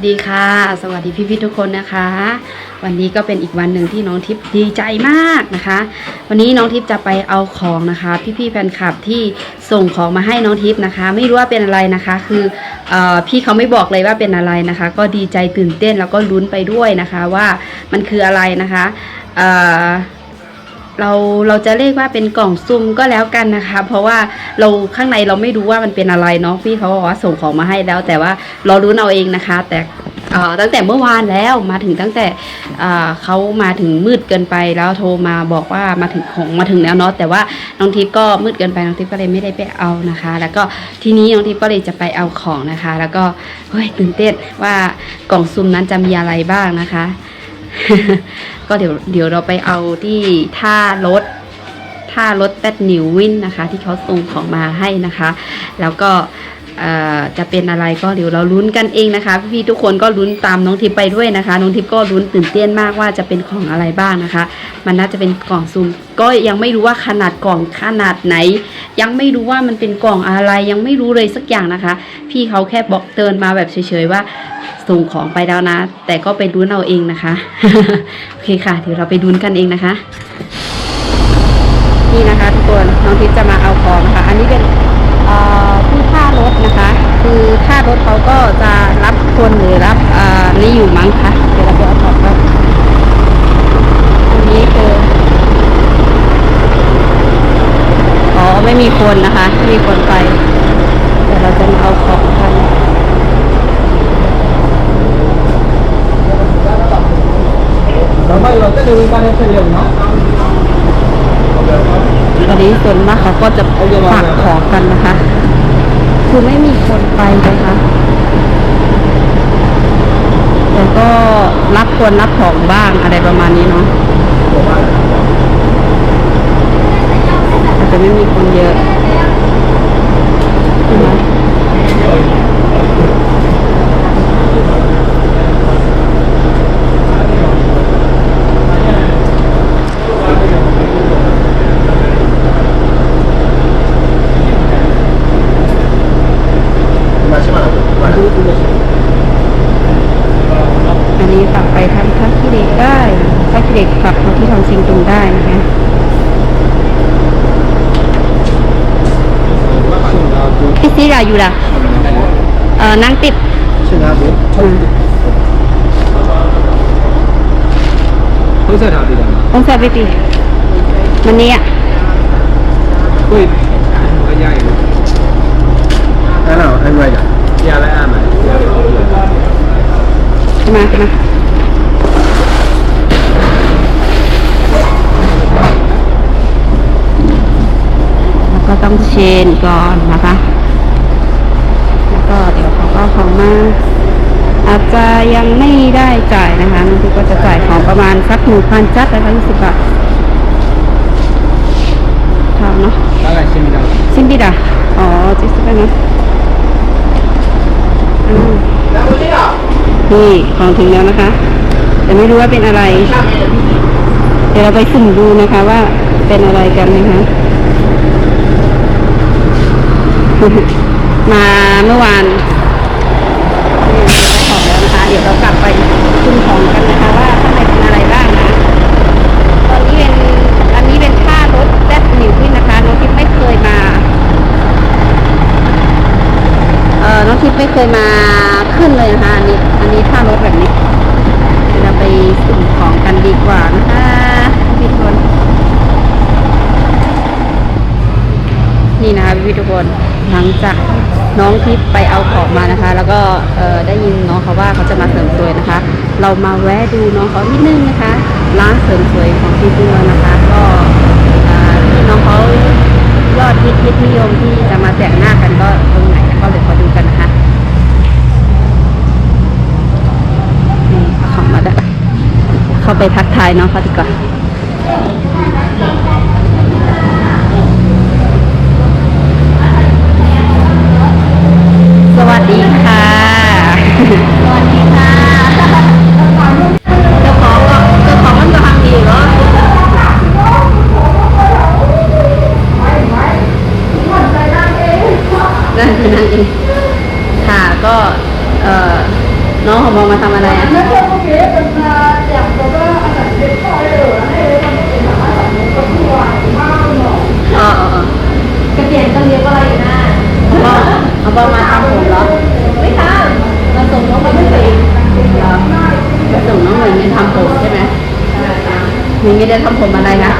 วัสดีค่ะ สวัสดีพี่ๆทุกคนนะคะ วันนี้ก็เป็นอีกวันหนึ่งที่น้องทิพย์ดีใจมากนะคะ วันนี้น้องทิพย์จะไปเอาของนะคะ พี่ๆแฟนคลับที่ส่งของมาให้น้องทิพย์นะคะ ไม่รู้ว่าเป็นอะไรนะคะ คืออพี่เขาไม่บอกเลยว่าเป็นอะไรนะคะ ก็ดีใจตื่นเต้นแล้วก็ลุ้นไปด้วยนะคะ ว่ามันคืออะไรนะคะ เราเราจะเรียกว่าเป็นกล่องซุ่มก็แล้วกันนะคะ เพราะว่าเราข้างในเราไม่รู้ว่ามันเป็นอะไรเนาะพี่เขาบอกว่าส่งของมาให้แล้ว แต่ว่าเรารู้เอาเองนะคะ แต่ตั้งแต่เมื่อวานแล้วมาถึงตั้งแต่เอ่อเขามาถึงมืดเกินไปแล้วโทรมาบอกว่ามาถึงของมาถึงแล้วเนาะแต่ว่าน้องทิพย์ก็มืดเกินไปน้องทิพย์ก็เลยไม่ได้ไปเอานะคะ แล้วก็ทีนี้น้องทิพย์ก็เลยจะไปเอาของนะคะ แล้วก็เฮ้ยตื่นเต้นว่ากล่องซุ่มนั้นจะมีอะไรบ้างนะคะ ก็เดี๋ยวเดี๋ยวเราไปเอาที่ท่ารถท่ารถแปดนิววินนะคะ ที่เขาส่งของมาให้นะคะ แล้วก็จะเป็นอะไรก็เดี๋ยวเราลุ้นกันเองนะคะพี่ๆทุกคนก็ลุ้นตามน้องทิพย์ไปด้วยนะคะ น้องทิพย์ก็ลุ้นตื่นเต้นมากว่าจะเป็นของอะไรบ้างนะคะ มันน่าจะเป็นกล่องซุ่มก็ยังไม่รู้ว่าขนาดกล่องขนาดไหน ยังไม่รู้ว่ามันเป็นกล่องอะไรยังไม่รู้เลยสักอย่างนะคะ พี่เขาแค่บอกเตือนมาแบบเฉยๆว่า ส่งของไปแล้วนะ แต่ก็ไปลุ้นเอาเองนะคะ โอเคค่ะ เดี๋ยวเราไปลุ้นกันเองนะคะ นี่นะคะทุกคนน้องทิพย์จะมาเอาของนะคะ อันนี้เป็นเอ่อที่ารถนะคะ คือท่ารถเขาก็จะรับคนหรือรับนี่อยู่มั้งคะเดี๋ยวเราไปเอาของกันอันนี้คืออ๋อไม่มีคนนะคะไม่มีคนไปเดี๋ยวเราจะมาเอาของ ตอนนี้ส่วนมากเขาก็จะฝากของกันนะคะ คือไม่มีคนไปนะคะแต่ก็รับคนรับของบ้างอะไรประมาณนี้เนาะอาจจะไม่มีคนเยอะใช่ไหม Macam mana tu? Macam tu tu. อันนี้ฝากไปทำทักที่เด็กได้ทักที่เด็กฝากเขาที่ทำซิงตุงได้นะคะ พี่ซีราอยู่ละเออนั่งติด Senang tu. อืม Kau saya dah tidak. องศาไปตีมันนี้อะ Kau kau jaya tu. Ano, ano ya? Ya lah aman. ขึ้นมาขึ้นมาแล้วก็ต้องเชนก่อนนะคะ แล้วก็เดี๋ยวเขาก็ของมาอาจจะยังไม่ได้จ่ายนะคะน้องพี่ก็จะจ่ายของประมาณสักหนึ่งพันจัดนะคะยี่สิบบาททำเนาะ Tangan sini dah. ซิมบิดอะอ๋อจิสกันนะอืมนี่ของถึงแล้วนะคะ แต่ไม่รู้ว่าเป็นอะไร เดี๋ยวเราไปสุ่มดูนะคะว่าเป็นอะไรกันนะคะมาเมื่อวานนี่เราได้ของแล้วนะคะ เดี๋ยวเรากลับไปคุมของกันนะคะ ว่าข้างในเป็นอะไรบ้างนะ ตอนนี้เป็นอันนี้เป็นท่ารถแซดนิวขึ้นนะคะน้องทิพย์ไม่เคยมา เออน้องทิพย์ ไม่เคยมาขึ้นเลยนะคะอันนี้อันนี้ท่ารถแบบนี้เราไปสุ่มของกันดีกว่านะคะพี่ทุกคนนี่นะคะพี่ทุกคนหลังจากน้องทิพย์ไปเอาของมานะคะ แล้วก็ได้ยินน้องเขาว่าเขาจะมาเสริมสวยนะคะ เรามาแวะดูน้องเขานิดนึงนะคะ ร้านเสริมสวยของพี่เพื่อนนะคะ ก็ที่น้องเขายอดฮิตฮิตนิยมที่จะมาแต่งหน้ากันก็ตรงไหนก็เดี๋ยวขอดูกันนะคะนี่เอาของมาได้ เข้าไปทักทายน้องเขาดีกว่าสวัสดีค่ะ สวัสดีค่ะเจ้าของก็เจ้าของมันก็ทำดีเหรอนั่นคือนางเองค่ะก็ เอ่อ น้องของบอมาทำอะไรอะอ๋ออ๋ออ๋อกระเตียนต้องเรียกว่าอะไรอยู่นะบอ เอาบอมาทำผมเหรอ ไม่ทำมาส่งน้องไปไม่ถึงเหรอมาส่งน้องเหมือนเงินทำผมใช่ไหมมีไม่ได้ทำผมอะไรนะ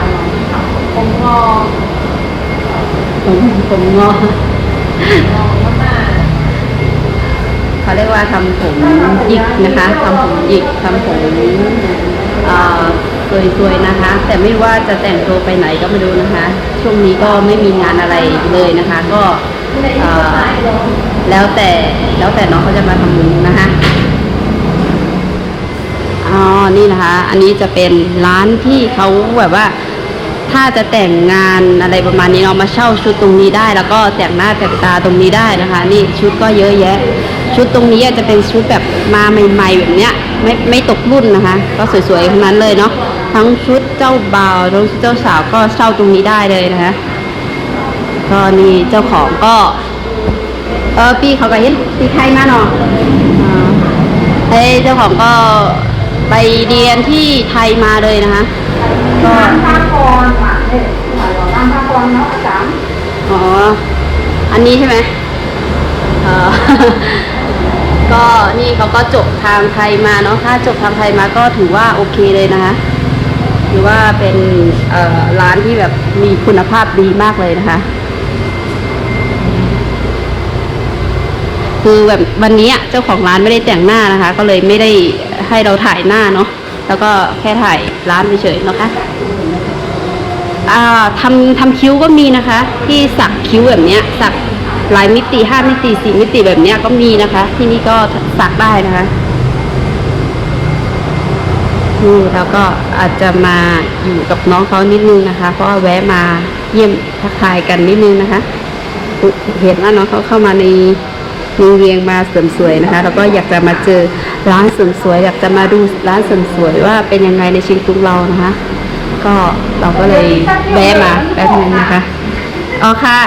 ผมงอผมผมงอเขาเรียกว่าทำผมหยิกนะคะทำผมหยิกทำผมเออสวยๆนะคะ แต่ไม่ว่าจะแต่งตัวไปไหนก็ไม่รู้นะคะ ช่วงนี้ก็ไม่มีงานอะไรเลยนะคะ ก็ แล้วแต่แล้วแต่น้องเขาจะมาทำบุญนะคะอ๋อนี่นะคะ อันนี้จะเป็นร้านที่เขาแบบว่า ถ้าจะแต่งงานอะไรประมาณนี้เรามาเช่าชุดตรงนี้ได้ แล้วก็แต่งหน้าแต่งตาตรงนี้ได้นะคะ นี่ชุดก็เยอะแยะ ชุดตรงนี้อาจจะเป็นชุดแบบมาใหม่ ๆ แบบเนี้ย ไม่ไม่ตกรุ่นนะคะ ก็สวยๆทั้งนั้นเลยเนาะทั้งชุดเจ้าบ่าวทั้งชุดเจ้าสาวก็เช่าตรงนี้ได้เลยนะคะ ก็นี่เจ้าของก็ เออพี่เขาก็เห็นพี่ไทยมาเนาะอ่าเฮ้เจ้าของก็ไปเรียนที่ไทยมาเลยนะคะก็อ๋อ อันนี้ใช่ไหมเออก็นี่เขาก็จบทางไทยมาเนาะถ้าจบทางไทยมาก็ถือว่าโอเคเลยนะคะถือว่าเป็นร้านที่แบบมีคุณภาพดีมากเลยนะคะ คือแบบวันนี้เจ้าของร้านไม่ได้แต่งหน้านะคะ ก็เลยไม่ได้ให้เราถ่ายหน้าเนาะแล้วก็แค่ถ่ายร้านเฉยๆนะคะอ่าทำทำคิ้วก็มีนะคะ ที่สักคิ้วแบบเนี้ยสักหลายมิติห้ามิติสี่มิติแบบเนี้ยก็มีนะคะ ที่นี่ก็สักได้นะคะนี่แล้วก็อาจจะมาอยู่กับน้องเขานิดนึงนะคะ เพราะว่าแวะมาเยี่ยมทักทายกันนิดนึงนะคะ เห็นว่าน้องเขาเข้ามาใน เรียงมาเสริมสวยนะคะแล้วก็อยากจะมาเจอร้านเสริมสวย อยากจะมาดูร้านเสริมสวยว่าเป็นยังไงในชิงตุงเรานะคะ ก็เราก็เลยแวะมาแป๊บนึงนะคะอ๋อค่ะ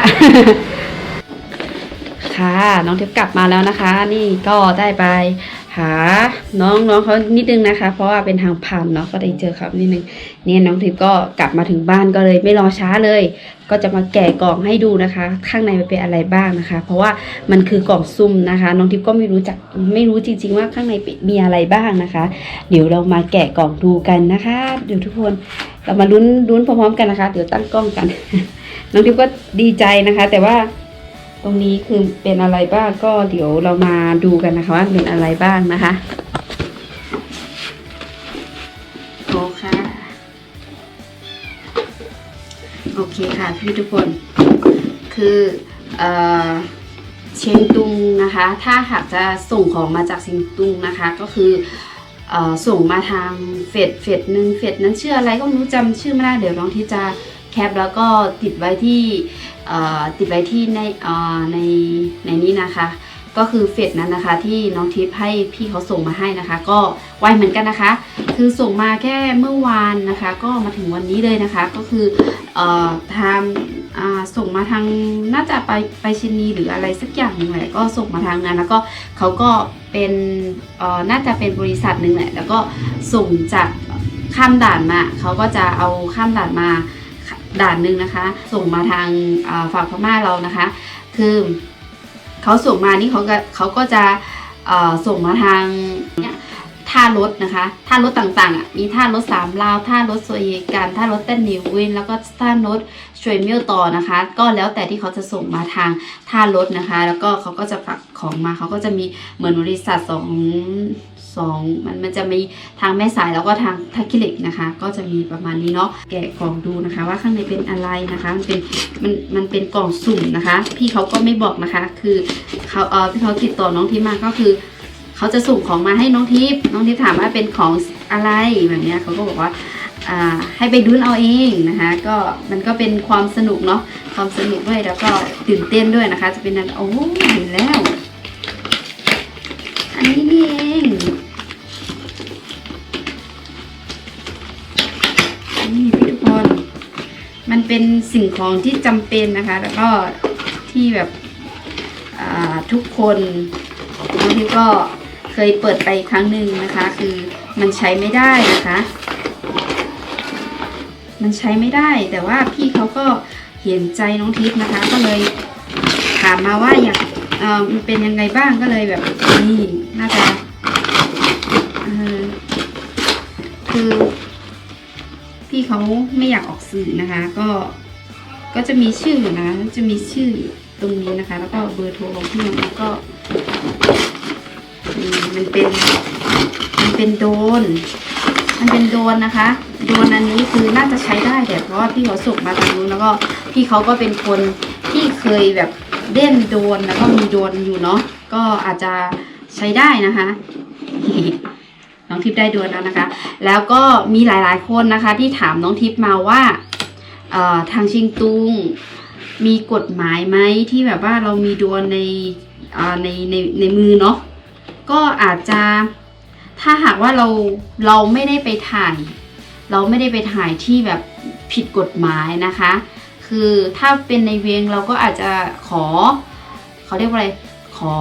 ค่ะ น้องทิพย์กลับมาแล้วนะคะ นี่ก็ได้ไปหาน้องน้องเขานิดนึงนะคะ เพราะว่าเป็นทางผ่านเนาะก็ได้เจอเขานิดนึงเนี่ยน้องทิพย์ก็กลับมาถึงบ้านก็เลยไม่รอช้าเลย ก็จะมาแกะกล่องให้ดูนะคะ ข้างในมันเป็นอะไรบ้างนะคะ เพราะว่ามันคือกล่องซุ่มนะคะ น้องทิพย์ก็ไม่รู้จักไม่รู้จริง ๆ ว่าข้างในมีอะไรบ้างนะคะ เดี๋ยวเรามาแกะกล่องดูกันนะคะเดี๋ยวทุกคนเรามาลุ้นลุ้นพร้อมๆกันนะคะ เดี๋ยวตั้งกล้องกัน น้องทิพย์ก็ดีใจนะคะ แต่ว่า ตรงนี้คือเป็นอะไรบ้างก็เดี๋ยวเรามาดูกันนะคะว่าเป็นอะไรบ้างนะคะโอค่ะโอเคค่ะพี่ทุกคน คือเออเชียงตุงนะคะ ถ้าหากจะส่งของมาจากเชียงตุงนะคะ ก็คือเออส่งมาทางเฟดเฟดหนึ่งเฟดนั้นชื่ออะไรก็ไม่รู้จำชื่อไม่ได้เดี๋ยวน้องที่จะ แคปแล้วก็ติดไว้ที่ติดไว้ที่ในในในนี้นะคะก็คือเฟดนั้นนะคะที่น้องทิพย์ให้พี่เขาส่งมาให้นะคะ ก็ไวเหมือนกันนะคะ คือส่งมาแค่เมื่อวานนะคะ ก็มาถึงวันนี้เลยนะคะ ก็คือเอ่อทางส่งมาทางน่าจะไปไปชินีหรืออะไรสักอย่างหนึ่งแหละก็ส่งมาทางนั้นแล้วก็เขาก็เป็นน่าจะเป็นบริษัทหนึ่งแหละแล้วก็ส่งจากข้ามด่านมาเขาก็จะเอาข้ามด่านมา ด่านหนึ่งนะคะ ส่งมาทางอ่าฝั่งพม่าเรานะคะ คือเขาส่งมานี่เขาก็เขาก็จะส่งมาทางเนี่ยท่ารถนะคะท่ารถต่างๆอะมีท่ารถสามลาวท่ารถโซเยกันท่ารถเต้นนิววินแล้วก็ท่ารถช่วยเมิลต่อนะคะ ก็แล้วแต่ที่เขาจะส่งมาทางท่ารถนะคะ แล้วก็เขาก็จะฝากของมาเขาก็จะมีเหมือนบริษัทสอง สองมันมันจะมีทางแม่สายแล้วก็ทางทักกิเล็กนะคะ ก็จะมีประมาณนี้เนาะแกะกล่องดูนะคะ ว่าข้างในเป็นอะไรนะคะ มันเป็นมันมันเป็นกล่องสุ่มนะคะ พี่เขาก็ไม่บอกนะคะ คือเขาเออพี่เขาติดต่อน้องที่มาก็คือเขาจะส่งของมาให้น้องทิพย์น้องทิพย์ถามว่าเป็นของอะไรแบบเนี้ยเขาก็บอกว่าอ่าให้ไปดุนเอาเองนะคะ ก็มันก็เป็นความสนุกเนาะความสนุกด้วยแล้วก็ตื่นเต้นด้วยนะคะ จะเป็นนั้นโอ้เห็นแล้ว อันนี้นี่เอง มันเป็นสิ่งของที่จำเป็นนะคะ แล้วก็ที่แบบทุกคนบางทีก็เคยเปิดไปครั้งหนึ่งนะคะ คือมันใช้ไม่ได้นะคะ มันใช้ไม่ได้ แต่ว่าพี่เขาก็เห็นใจน้องทิพย์นะคะ ก็เลยถามมาว่าอย่ากเออมันเป็นยังไงบ้างก็เลยแบบนี่น่าจะคือ พี่เขาไม่อยากออกสื่อนะคะ ก็ก็จะมีชื่อนะจะมีชื่อตรงนี้นะคะ แล้วก็เบอร์โทรของพี่น้องแล้วก็นี่มันเป็นมันเป็นโดน มันเป็นโดนนะคะ โดนอันนี้คือน่าจะใช้ได้แต่เพราะว่าพี่เขาส่งมาทางนู้นแล้วก็พี่เขาก็เป็นคนที่เคยแบบเล่นโดนแล้วก็มีโดนอยู่เนาะก็อาจจะใช้ได้นะคะ น้องทิพย์ได้ดรนแล้วนะคะ แล้วก็มีหลายๆคนนะคะ ที่ถามน้องทิพย์มาว่าทางชิงตุงมีกฎหมายไหมที่แบบว่าเรามีดรนในในในในมือเนาะก็อาจจะถ้าหากว่าเราเราไม่ได้ไปถ่าย เราไม่ได้ไปถ่ายที่แบบผิดกฎหมายนะคะ คือถ้าเป็นในเวียงเราก็อาจจะขอเขาเรียกว่าอะไรขอ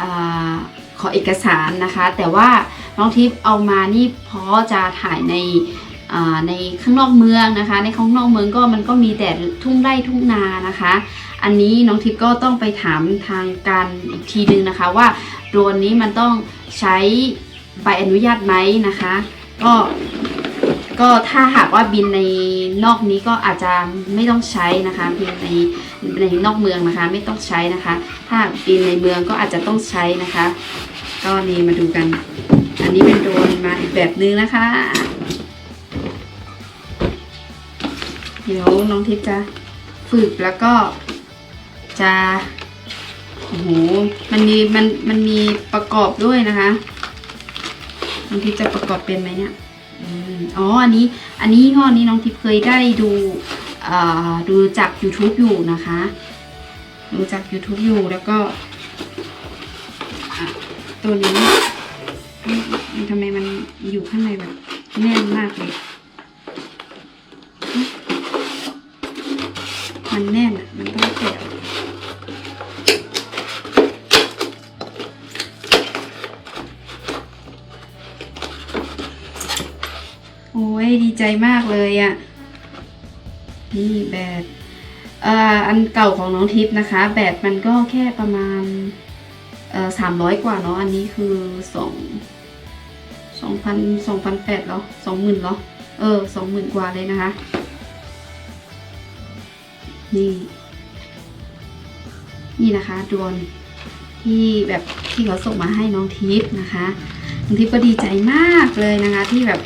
อา ขอเอกสารนะคะ แต่ว่าน้องทิพย์เอามานี่เพราะจะถ่ายในในข้างนอกเมืองนะคะ ในข้างนอกเมืองก็มันก็มีแต่ทุ่งไร่ทุ่งนานะคะ อันนี้น้องทิพย์ก็ต้องไปถามทางการอีกทีนึงนะคะ ว่าโดรนนี้มันต้องใช้ใบอนุญาตไหมนะคะ ก็ก็ถ้าหากว่าบินในนอกนี้ก็อาจจะไม่ต้องใช้นะคะบินในในนอกเมืองนะคะ ไม่ต้องใช้นะคะ ถ้าบินในเมืองก็อาจจะต้องใช้นะคะ ก็นี่มาดูกัน อันนี้เป็นโดนมาอีกแบบนึงนะคะ เดี๋ยวน้องทิพย์จะฝึกแล้วก็จะโอ้โหมันมีมันมันมีประกอบด้วยนะคะน้องทิพย์จะประกอบเป็นไหมเนี่ยอ๋อ อันนี้ อันนี้ยี่ห้อนี้น้องทิพย์เคยได้ดูอ่อดูจาก YouTube อยู่นะคะ ดูจาก YouTube อยู่แล้วก็ ตัวนี้มันทำไมมันอยู่ข้างในแบบแน่นมากเลย มันแน่นอะ มันต้องแกะออกโอ้ยดีใจมากเลยอะ นี่แบตอ่ออันเก่าของน้องทิพย์นะคะ แบตมันก็แค่ประมาณ สามร้อยกว่าเนาะอันนี้คือสองสองพันสองพันแปดเหรอสองหมื่นเหรอเออสองหมื่นกว่าเลยนะคะ นี่ นี่นะคะดรวนที่แบบที่เขาส่งมาให้น้องทิพย์นะคะน้องทิพย์ก็ดีใจมากเลยนะคะ ที่แบบ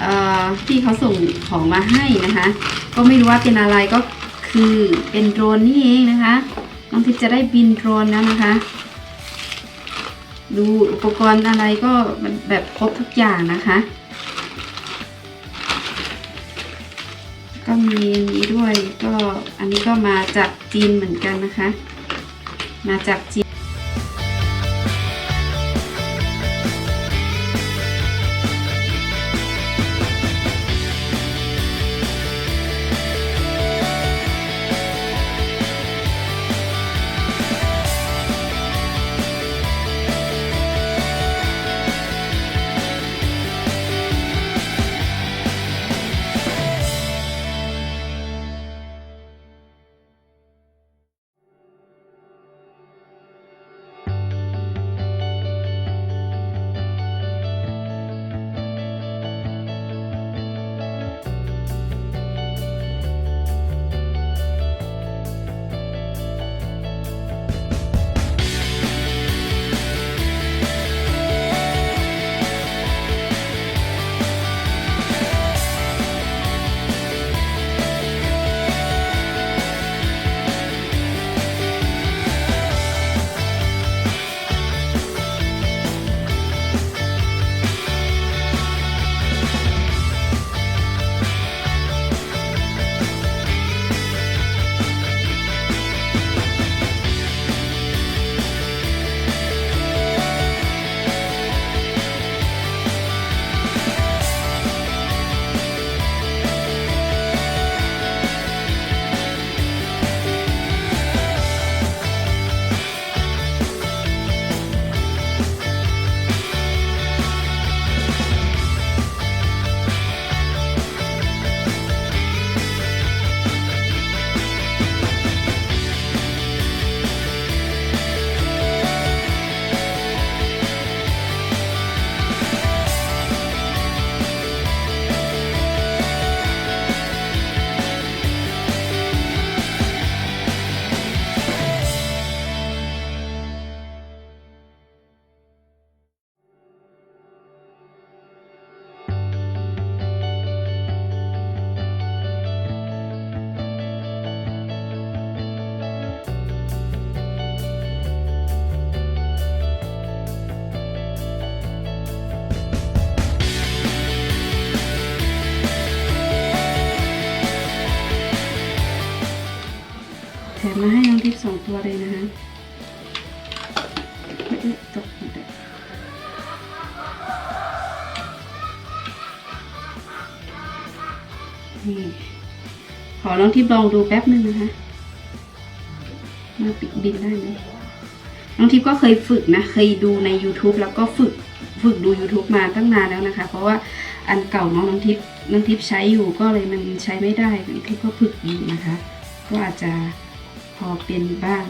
เอ่อที่เขาส่งของมาให้นะคะ ก็ไม่รู้ว่าเป็นอะไรก็คือเป็นโดรนนี่เองนะคะน้องทิพย์จะได้บินโดรนแล้วนะคะ ดูอุปกรณ์อะไรก็มันแบบครบทุกอย่างนะคะ ก็มีอันนี้ด้วยก็อันนี้ก็มาจากจีนเหมือนกันนะคะ มาจากจีน ทิพย์สองตัวเลยนะคะเอ้ยตกหมดเลยนี่ขอน้องทิพย์ลองดูแป๊บนึงนะคะมาปิดบินได้ไหมน้องทิพย์ก็เคยฝึกนะ เคยดูใน YouTube แล้วก็ฝึกฝึกดู YouTube มาตั้งนานแล้วนะคะ เพราะว่าอันเก่าน้องน้องทิพย์น้องทิพย์ใช้อยู่ก็เลยมันใช้ไม่ได้น้องทิพย์ก็ฝึกอยู่นะคะ ก็อาจจะ พอเป็นบ้าง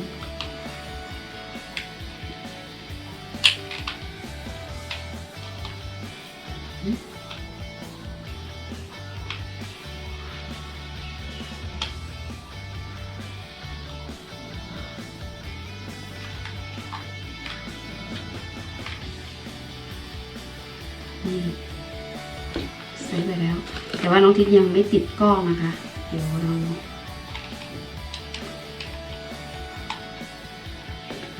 นี่ซื้อไปแล้ว แต่ว่าน้องทิพย์ยังไม่ติดกล้องนะคะ เดี๋ยวเรา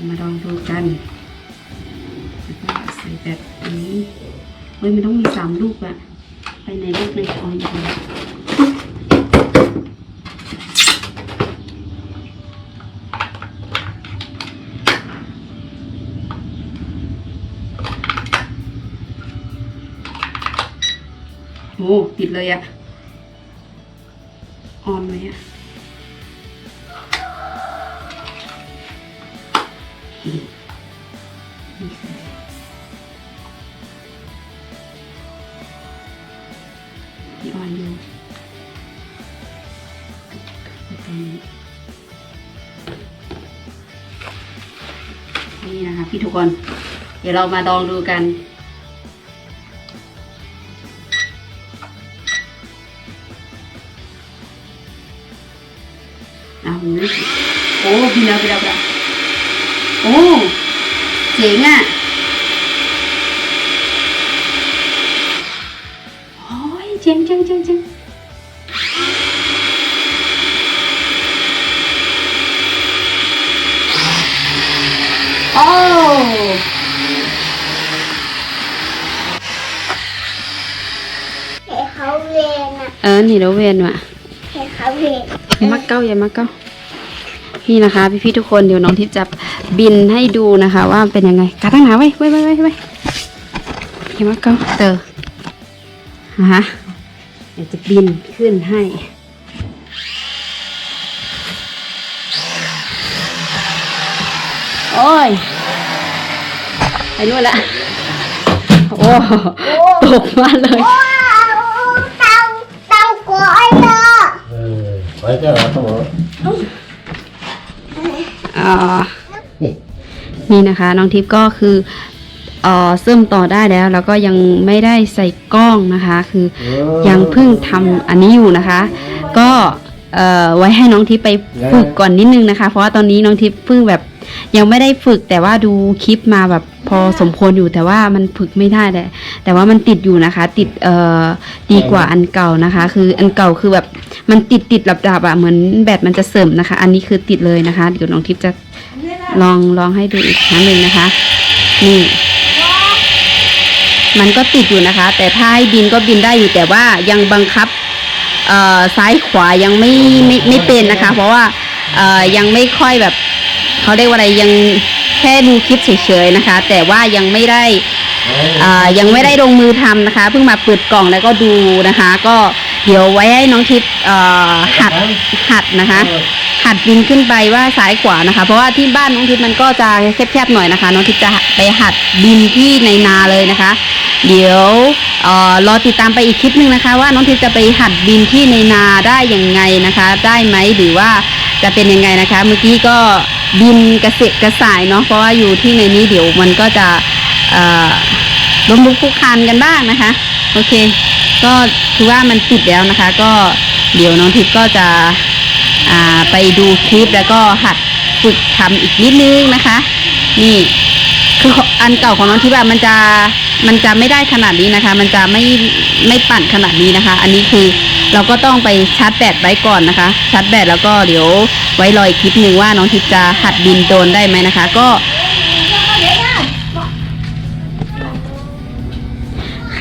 มาลองดูกันแล้วก็ใส่แบบนี้เฮ้ยมันต้องมีสามลูกอะไปในลูกในออยล์โอ้ติดเลยอะ ออนอยู่ไปตรงนี้นี่นะคะพี่ทุกคน เดี๋ยวเรามาลองดูกันเอาเลยโอ้บินแล้วบินแล้วบินแล้วโอ้ เจ๋งอะ เออนี่เราเวียนว่ะเห็นเขาเรียนอย่ามาเก้าอย่ามาเก้านี่นะคะ พี่ๆทุกคนเดี๋ยวน้องทิพย์จะบินให้ดูนะคะ ว่าเป็นยังไงกาตั้งหนาไว้ไว้ไว้ไว้ไว้อย่ามาเก้าเตอนะคะเดี๋ยวจะบินขึ้นให้โอ้ยไปนู่นละ โอ้ตกมาเลย เลยไว้เจ้าครับผมอ่านี่นะคะ น้องทิพย์ก็คือเอ่อเสื่อมต่อได้แล้ว แล้วก็ยังไม่ได้ใส่กล้องนะคะ คือยังเพิ่งทำอันนี้อยู่นะคะ ก็เอ่อไว้ให้น้องทิพย์ไปฝึกก่อนนิดนึงนะคะ เพราะว่าตอนนี้น้องทิพย์เพิ่งแบบ ยังไม่ได้ฝึกแต่ว่าดูคลิปมาแบบพอสมควรอยู่แต่ว่ามันฝึกไม่ได้แต่แต่ว่ามันติดอยู่นะคะ ติดเอ่อดีกว่าอันเก่านะคะ คืออันเก่าคือแบบมันติดติดๆดับๆอะเหมือนแบตมันจะเสื่อมนะคะ อันนี้คือติดเลยนะคะ เดี๋ยวน้องทิพย์จะลองลองให้ดูอีกครั้งหนึ่งนะคะ นี่ มันก็ติดอยู่นะคะ แต่ถ้าให้บินก็บินได้อยู่แต่ว่ายังบังคับเอ่อซ้ายขวายังไม่ไม่ไม่เป็นนะคะ เพราะว่าเอ่อยังไม่ค่อยแบบ เขาเรียกว่าอะไรยังแค่ดูคลิปเฉยๆนะคะ แต่ว่ายังไม่ได้อ่ายังไม่ได้ลงมือทำนะคะ เพิ่งมาเปิดกล่องแล้วก็ดูนะคะ ก็เดี๋ยวไว้ให้น้องทิพย์เอ่อหัดหัดนะคะ หัดบินขึ้นไปว่าซ้ายขวานะคะ เพราะว่าที่บ้านน้องทิพย์มันก็จะแคบๆหน่อยนะคะ น้องทิพย์จะไปหัดบินที่ในนาเลยนะคะ เดี๋ยวเอ่อรอติดตามไปอีกคลิปหนึ่งนะคะ ว่าน้องทิพย์จะไปหัดบินที่ในนาได้ยังไงนะคะ ได้ไหมหรือว่าจะเป็นยังไงนะคะ เมื่อกี้ก็ บินกระเสกกระสายเนาะเพราะว่าอยู่ที่ในนี้เดี๋ยวมันก็จะล้มลุกคลุกคานกันบ้างนะคะ โอเค ก็คือว่ามันติดแล้วนะคะ ก็เดี๋ยวน้องทิพย์ก็จะไปดูคลิปแล้วก็หัดฝึกทำอีกนิดนึงนะคะ นี่ คืออันเก่าของน้องทิพย์อะมันจะมันจะไม่ได้ขนาดนี้นะคะ มันจะไม่ไม่ปั่นขนาดนี้นะคะ อันนี้คือเราก็ต้องไปชาร์จแบตไว้ก่อนนะคะ ชาร์จแบตแล้วก็เดี๋ยวไว้รออีกคลิปหนึ่งว่าน้องทิพย์จะหัดบินโดรนได้ไหมนะคะ ก็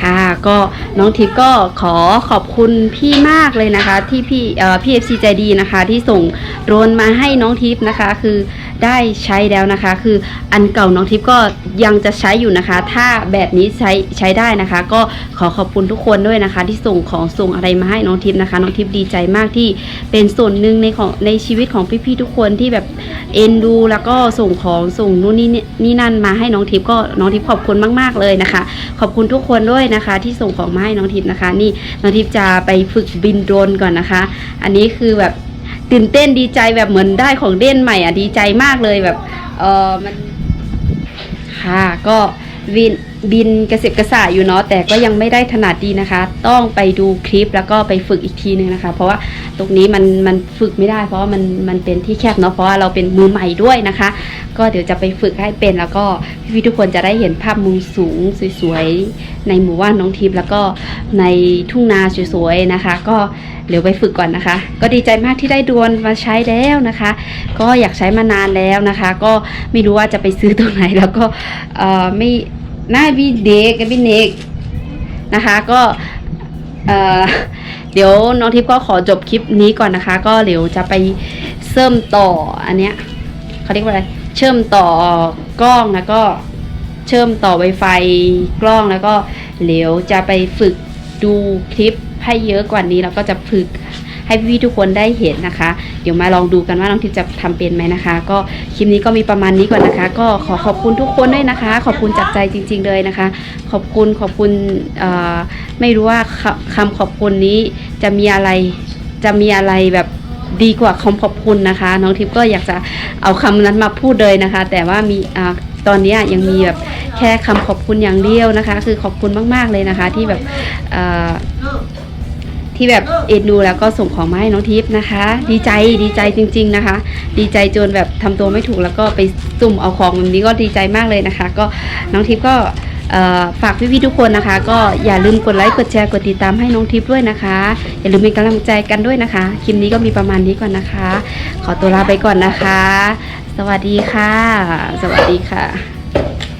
ค่ะก็น้องทิพย์ก็ขอขอบคุณพี่มากเลยนะคะ ที่พี่เอ่อพี่เอฟซีใจดีนะคะ ที่ส่งโดรนมาให้น้องทิพย์นะคะ คือ ได้ใช้แล้วนะคะ คืออันเก่าน้องทิพย์ก็ยังจะใช้อยู่นะคะ ถ้าแบบนี้ใช้ใช้ได้นะคะ ก็ขอขอบคุณทุกคนด้วยนะคะ ที่ส่งของส่งอะไรมาให้น้องทิพย์นะคะน้องทิพย์ดีใจมากที่เป็นส่วนหนึ่งในของในชีวิตของพี่ๆทุกคนที่แบบเอ็นดู แล้วก็ส่งของส่งนู่นนี่นี่นั่นมาให้น้องทิพย์ก็น้องทิพย์ขอบคุณมาก ๆเลยนะคะ ขอบคุณทุกคนด้วยนะคะ ที่ส่งของมาให้น้องทิพย์นะคะ นี่น้องทิพย์จะไปฝึกบินโดรนก่อนนะคะ อันนี้คือแบบ ตื่นเต้นดีใจแบบเหมือนได้ของเล่นใหม่อะดีใจมากเลยแบบเออมันค่ะก็วิน บินกระสิบกระส่ายอยู่เนาะแต่ก็ยังไม่ได้ถนัดดีนะคะ ต้องไปดูคลิปแล้วก็ไปฝึกอีกทีนึงนะคะ เพราะว่าตรงนี้มันมันฝึกไม่ได้ เพราะว่ามันมันเป็นที่แคบเนาะเพราะว่าเราเป็นมือใหม่ด้วยนะคะ ก็เดี๋ยวจะไปฝึกให้เป็นแล้วก็พี่ทุกคนจะได้เห็นภาพมุมสูงสวยๆในหมู่บ้านน้องทิพย์แล้วก็ในทุ่งนาสวยๆนะคะ ก็เดี๋ยวไปฝึกก่อนนะคะ ก็ดีใจมากที่ได้ดวนมาใช้แล้วนะคะ ก็อยากใช้มานานแล้วนะคะ ก็ไม่รู้ว่าจะไปซื้อตรงไหนแล้วก็เออไม่ น่าบิเด็กกับบิเนกนะคะก็เอ่อเดี๋ยวน้องทิพย์ก็ขอจบคลิปนี้ก่อนนะคะ ก็เดี๋ยวจะไปเสริมต่ออันเนี้ยเขาเรียกว่าอะไรเชื่อมต่อกล้องแล้วก็เชื่อมต่อ Wi-Fi กล้องแล้วก็เดี๋ยวจะไปฝึกดูคลิปให้เยอะกว่านี้แล้วก็จะฝึก ให้พี่ๆทุกคนได้เห็นนะคะ เดี๋ยวมาลองดูกันว่าน้องทิพย์จะทำเป็นไหมนะคะ ก็คลิปนี้ก็มีประมาณนี้ก่อนนะคะ ก็ขอขอบคุณทุกคนด้วยนะคะ ขอบคุณจากใจจริง ๆเลยนะคะ ขอบคุณขอบคุณเอ่อไม่รู้ว่าคคำขอบคุณนี้จะมีอะไรจะมีอะไรแบบดีกว่าคำขอบคุณนะคะ น้องทิพย์ก็อยากจะเอาคำนั้นมาพูดเลยนะคะ แต่ว่ามีอ่าตอนนี้ยังมีแบบแค่คำขอบคุณอย่างเดียวนะคะ คือขอบคุณมาก ๆเลยนะคะ ที่แบบเอ่อ ที่แบบเอ็นดูแล้วก็ส่งของมาให้น้องทิพย์นะคะ ดีใจดีใจจริง ๆนะคะ ดีใจจนแบบทำตัวไม่ถูกแล้วก็ไปสุ่มเอาของแบบนี้ก็ดีใจมากเลยนะคะ ก็น้องทิพย์ก็ฝากพี่ๆทุกคนนะคะ ก็อย่าลืมกดไลค์กดแชร์กดติดตามให้น้องทิพย์ด้วยนะคะ อย่าลืมเป็นกำลังใจกันด้วยนะคะคลิปนี้ก็มีประมาณนี้ก่อนนะคะ ขอตัวลาไปก่อนนะคะ สวัสดีค่ะ สวัสดีค่ะ